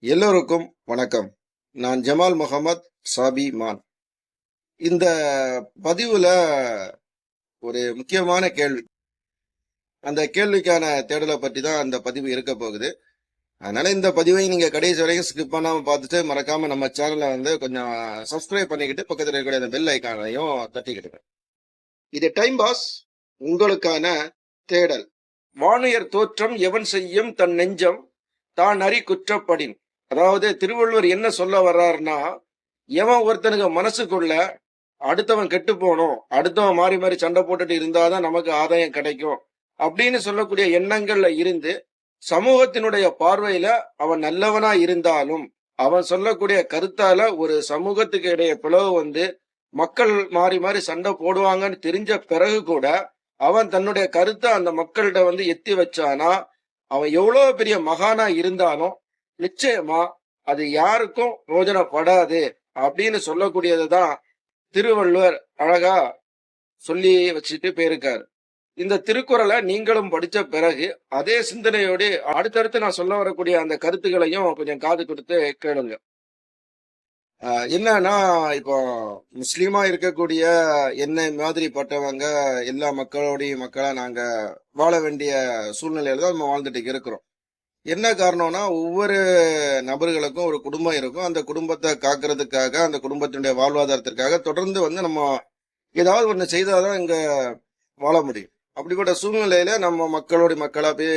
எல்லோருக்கும் வணக்கம். நான் ஜமால் முகமது சாபி மான். இந்த பதிவுல ஒரு முக்கியமான கேள்வி. அந்த கேள்விக்கான தேடலை பற்றி தான் அந்த பதிவு இருக்க போகுது. அதனால இந்த பதிவை நீங்க கடைசி வரைக்கும் ஸ்கிப் பண்ணாமல் பார்த்துட்டு மறக்காம நம்ம சேனலை வந்து கொஞ்சம் சப்ஸ்கிரைப் பண்ணிக்கிட்டு பக்கத்தில் இருக்கக்கூடிய அந்த பெல் ஐக்கானையும் தட்டிக்கிடுங்க. இது டைம் பாஸ் உங்களுக்கான தேடல். வானுயர் தோற்றம் எவன் செய்யும் தன் நெஞ்சம்? தான் அறி குற்றப்படின் அதாவது திருவள்ளுவர் என்ன சொல்ல வர்றாருன்னா எவன் ஒருத்தனுக்கு மனசுக்குள்ள அடுத்தவன் கெட்டு போகணும் அடுத்தவன் மாறி மாறி சண்டை போட்டுட்டு இருந்தாதான் நமக்கு ஆதாயம் கிடைக்கும் அப்படின்னு சொல்லக்கூடிய எண்ணங்கள்ல இருந்து சமூகத்தினுடைய பார்வையில அவன் நல்லவனா இருந்தாலும் அவன் சொல்லக்கூடிய கருத்தால ஒரு சமூகத்துக்கு இடையே பிளவு வந்து மக்கள் மாறி மாறி சண்டை போடுவாங்கன்னு தெரிஞ்ச பிறகு கூட அவன் தன்னுடைய கருத்தை அந்த மக்கள்கிட்ட வந்து எத்தி வச்சானா அவன் எவ்வளவு பெரிய மகானா இருந்தாலும் நிச்சயமா அது யாருக்கும் ரோஜனப்படாது அப்படின்னு சொல்லக்கூடியதுதான் திருவள்ளுவர் அழகா சொல்லி வச்சுட்டு போயிருக்காரு. இந்த திருக்குறளை நீங்களும் படிச்ச பிறகு அதே சிந்தனையோடு அடுத்தடுத்து நான் சொல்ல வரக்கூடிய அந்த கருத்துக்களையும் கொஞ்சம் காது கொடுத்து கேளுங்க. ஆஹ் என்னன்னா இப்போ முஸ்லீமா இருக்கக்கூடிய என்னை மாதிரிப்பட்டவங்க எல்லா மக்களோடைய மக்களா நாங்க வாழ வேண்டிய சூழ்நிலையில தான் நம்ம வாழ்ந்துட்டு இருக்கிறோம். என்ன காரணம்னா ஒவ்வொரு நபர்களுக்கும் ஒரு குடும்பம் இருக்கும். அந்த குடும்பத்தை காக்கிறதுக்காக அந்த குடும்பத்தினுடைய வாழ்வாதாரத்திற்காக தொடர்ந்து வந்து நம்ம ஏதாவது ஒன்று செய்தால் தான் இங்கே வாழ முடியும். அப்படிப்பட்ட சூழ்நிலையில நம்ம மக்களுடைய மக்களாக போய்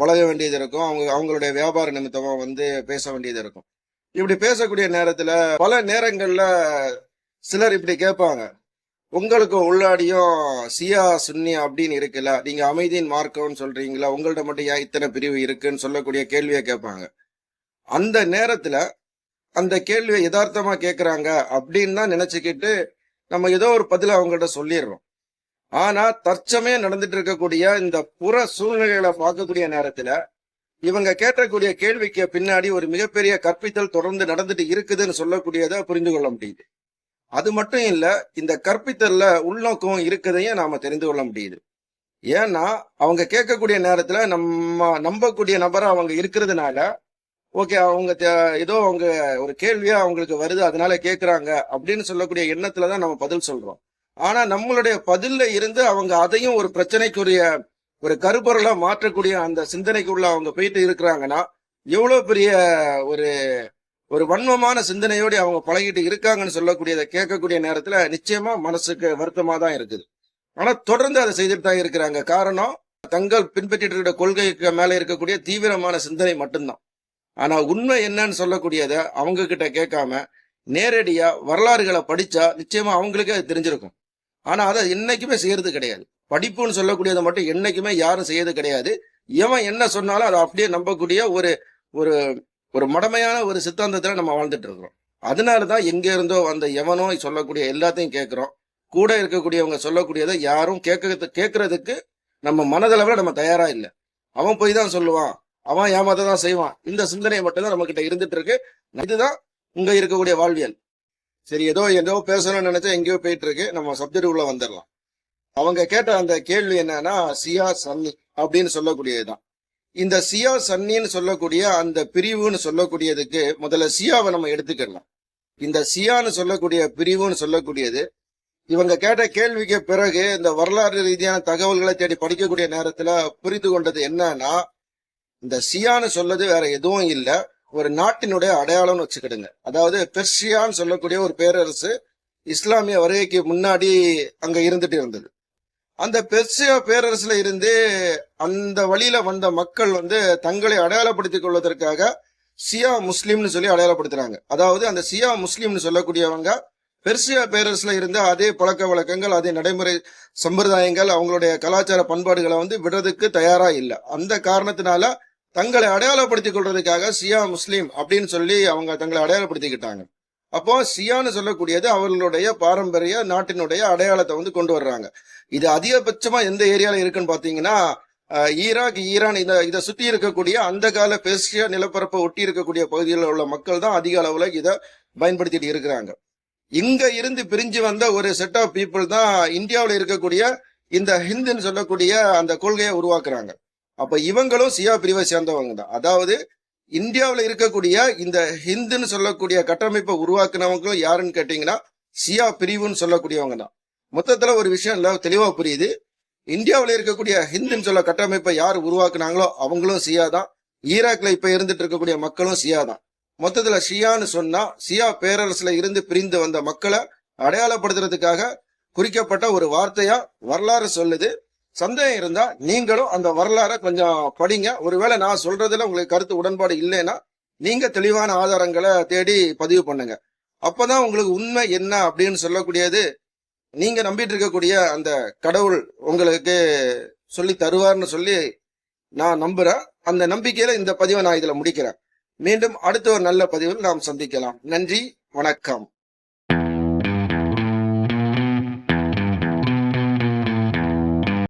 பழக வேண்டியது இருக்கும். அவங்க அவங்களுடைய வியாபார நிமித்தமாக வந்து பேச வேண்டியது இருக்கும். இப்படி பேசக்கூடிய நேரத்தில் பல நேரங்களில் சிலர் இப்படி கேட்பாங்க. உங்களுக்கு உள்ளாடியும் சியா சுன்னி அப்படின்னு இருக்குல்ல நீங்க அமைதியின் மார்க்கம்னு சொல்றீங்களா? உங்கள்ட்ட மட்டும் ஏன் இத்தனை பிரிவு இருக்குன்னு சொல்லக்கூடிய கேள்வியை கேட்பாங்க. அந்த நேரத்துல அந்த கேள்வியை யதார்த்தமா கேட்கறாங்க அப்படின்னு தான் நினைச்சுக்கிட்டு நம்ம ஏதோ ஒரு பதில அவங்கள்ட்ட சொல்லிடுறோம். ஆனா தற்சமயம் நடந்துட்டு இருக்கக்கூடிய இந்த புற சூழ்நிலைகளை பார்க்கக்கூடிய நேரத்துல இவங்க கேட்கக்கூடிய கேள்விக்கு பின்னாடி ஒரு மிகப்பெரிய கற்பித்தல் தொடர்ந்து நடந்துட்டு இருக்குதுன்னு சொல்லக்கூடியதை புரிந்து கொள்ள முடியுது. அது மட்டும் இல்லை இந்த கற்பித்தல்ல உள்நோக்கம் இருக்கிறதையும் நாம தெரிந்து கொள்ள முடியுது. ஏன்னா அவங்க கேட்கக்கூடிய நேரத்துல நம்ம நம்பக்கூடிய நபரா அவங்க இருக்கிறதுனால ஓகே அவங்க தே- ஏதோ அவங்க ஒரு கேள்வியா அவங்களுக்கு வருது அதனால கேட்குறாங்க அப்படின்னு சொல்லக்கூடிய எண்ணத்துல தான் நம்ம பதில் சொல்றோம். ஆனா நம்மளுடைய பதில்ல இருந்து அவங்க அதையும் ஒரு பிரச்சனைக்குரிய ஒரு கருப்பொருளா மாற்றக்கூடிய அந்த சிந்தனைக்குள்ள அவங்க போயிட்டு இருக்கிறாங்கன்னா எவ்வளவு பெரிய ஒரு ஒரு வன்மமான சிந்தனையோடு அவங்க பழகிட்டு இருக்காங்கன்னு சொல்லக்கூடியதை கேட்கக்கூடிய நேரத்துல நிச்சயமா மனசுக்கு வருத்தமா தான் இருக்குது. ஆனா தொடர்ந்து அதை செய்துட்டு தான் இருக்கிறாங்க. காரணம் தங்கள் பின்பற்றிட்டு இருக்கிற கொள்கைக்கு மேல இருக்கக்கூடிய தீவிரமான சிந்தனை மட்டும்தான். ஆனா உண்மை என்னன்னு சொல்லக்கூடியதை அவங்க கிட்ட கேட்காம நேரடியா வரலாறுகளை படிச்சா நிச்சயமா அவங்களுக்கே அது தெரிஞ்சிருக்கும். ஆனா அதை என்னைக்குமே செய்யறது கிடையாது. படிப்புன்னு சொல்லக்கூடியதை மட்டும் என்னைக்குமே யாரும் செய்யறது கிடையாது. எவன் என்ன சொன்னாலும் அதை அப்படியே நம்பக்கூடிய ஒரு ஒரு ஒரு மடமையான ஒரு சித்தாந்தத்தில் நம்ம வாழ்ந்துட்டு இருக்கிறோம். அதனாலதான் எங்க இருந்தோ அந்த எவனோ சொல்லக்கூடிய எல்லாத்தையும் கேட்குறோம். கூட இருக்கக்கூடியவங்க சொல்லக்கூடியதை யாரும் கேட்கறது கேட்கறதுக்கு நம்ம மனதளவில் நம்ம தயாராக இல்லை. அவன் போய் தான் சொல்லுவான். அவன் ஏமாத்த தான் செய்வான். இந்த சிந்தனை மட்டும்தான் நம்ம கிட்ட இருந்துட்டு இருக்கு. இதுதான் இங்க இருக்கக்கூடிய வாழ்வியல். சரி ஏதோ ஏதோ பேசணும்னு நினைச்சா எங்கேயோ போயிட்டு இருக்கு நம்ம சப்ஜெக்ட் உள்ள வந்துடலாம். அவங்க கேட்ட அந்த கேள்வி என்னன்னா சியா சன்னி அப்படின்னு சொல்லக்கூடியதுதான். இந்த சியா சன்னின்னு சொல்லக்கூடிய அந்த பிரிவுன்னு சொல்லக்கூடியதுக்கு முதல்ல சியாவை நம்ம எடுத்துக்கலாம் இந்த சியான்னு சொல்லக்கூடிய பிரிவுன்னு சொல்லக்கூடியது. இவங்க கேட்ட கேள்விக்கு பிறகு இந்த வரலாறு ரீதியான தகவல்களை தேடி படிக்கக்கூடிய நேரத்துல புரிந்து கொண்டது என்னன்னா இந்த சியான்னு சொல்லது வேற எதுவும் இல்லை. ஒரு நாட்டினுடைய அடையாளம்னு வச்சுக்கிடுங்க. அதாவது பெர்ஷியான்னு சொல்லக்கூடிய ஒரு பேரரசு இஸ்லாமிய வருகைக்கு முன்னாடி அங்க இருந்துட்டு இருந்தது. அந்த பெர்சியா பேரரசுல இருந்து அந்த வழியில வந்த மக்கள் வந்து தங்களை அடையாளப்படுத்திக் கொள்வதற்காக சியா முஸ்லீம்னு சொல்லி அடையாளப்படுத்துறாங்க. அதாவது அந்த சியா முஸ்லீம்னு சொல்லக்கூடியவங்க பெர்சியா பேரரசுல இருந்து அதே பழக்க வழக்கங்கள் அதே நடைமுறை சம்பிரதாயங்கள் அவங்களுடைய கலாச்சார பண்பாடுகளை வந்து விடுறதுக்கு தயாரா இல்லை. அந்த காரணத்தினால தங்களை அடையாளப்படுத்திக் கொள்றதுக்காக சியா முஸ்லீம் அப்படின்னு சொல்லி அவங்க தங்களை அடையாளப்படுத்திக்கிட்டாங்க. அப்போ சியான்னு சொல்லக்கூடியது அவர்களுடைய பாரம்பரிய நாட்டினுடைய அடையாளத்தை வந்து கொண்டு வர்றாங்க. இது அதிகபட்சமா எந்த ஏரியால இருக்குன்னு பாத்தீங்கன்னா ஈராக் ஈரான் இந்த இதை சுத்தி இருக்கக்கூடிய அந்த கால பெர்சியா நிலப்பரப்பை ஒட்டி இருக்கக்கூடிய பகுதிகளில் உள்ள மக்கள் தான் அதிக அளவுல இதை பயன்படுத்திட்டு இருக்கிறாங்க. இங்க இருந்து பிரிஞ்சு வந்த ஒரு செட் ஆஃப் பீப்புள் தான் இந்தியாவில் இருக்கக்கூடிய இந்த ஹிந்துன்னு சொல்லக்கூடிய அந்த கொள்கையை உருவாக்குறாங்க. அப்ப இவங்களும் சியா பிரிவை சேர்ந்தவங்க தான். அதாவது இந்தியாவில் இருக்கக்கூடிய இந்த ஹிந்துன்னு சொல்லக்கூடிய கட்டமைப்பை உருவாக்குனவங்களும் யாருன்னு கேட்டீங்கன்னா சியா பிரிவுன்னு சொல்லக்கூடியவங்க தான். மொத்தத்தில் ஒரு விஷயம் இல்லை தெளிவாக புரியுது. இந்தியாவில் இருக்கக்கூடிய ஹிந்துன்னு சொல்ல கட்டமைப்பை யார் உருவாக்குனாங்களோ அவங்களும் சியா தான். ஈராக்ல இப்போ இருந்துட்டு இருக்கக்கூடிய மக்களும் சியா தான். மொத்தத்தில் ஷியான்னு சொன்னால் சியா பேரரசில் இருந்து பிரிந்து வந்த மக்களை அடையாளப்படுத்துறதுக்காக குறிக்கப்பட்ட ஒரு வார்த்தையாக வரலாறு சொல்லுது. சந்தேகம் இருந்தா நீங்களும் அந்த வரலாறை கொஞ்சம் படிங்க. ஒருவேளை நான் சொல்றதுல உங்களுக்கு கருத்து உடன்பாடு இல்லைன்னா நீங்க தெளிவான ஆதாரங்களை தேடி பதிவு பண்ணுங்க. அப்பதான் உங்களுக்கு உண்மை என்ன அப்படின்னு சொல்லக்கூடியது நீங்க நம்பிட்டு இருக்கக்கூடிய அந்த கடவுள் உங்களுக்கு சொல்லி தருவார்னு சொல்லி நான் நம்புறேன். அந்த நம்பிக்கையில இந்த பதிவை நான் இதுல முடிக்கிறேன். மீண்டும் அடுத்த ஒரு நல்ல பதிவில் நாம் சந்திக்கலாம். நன்றி வணக்கம்.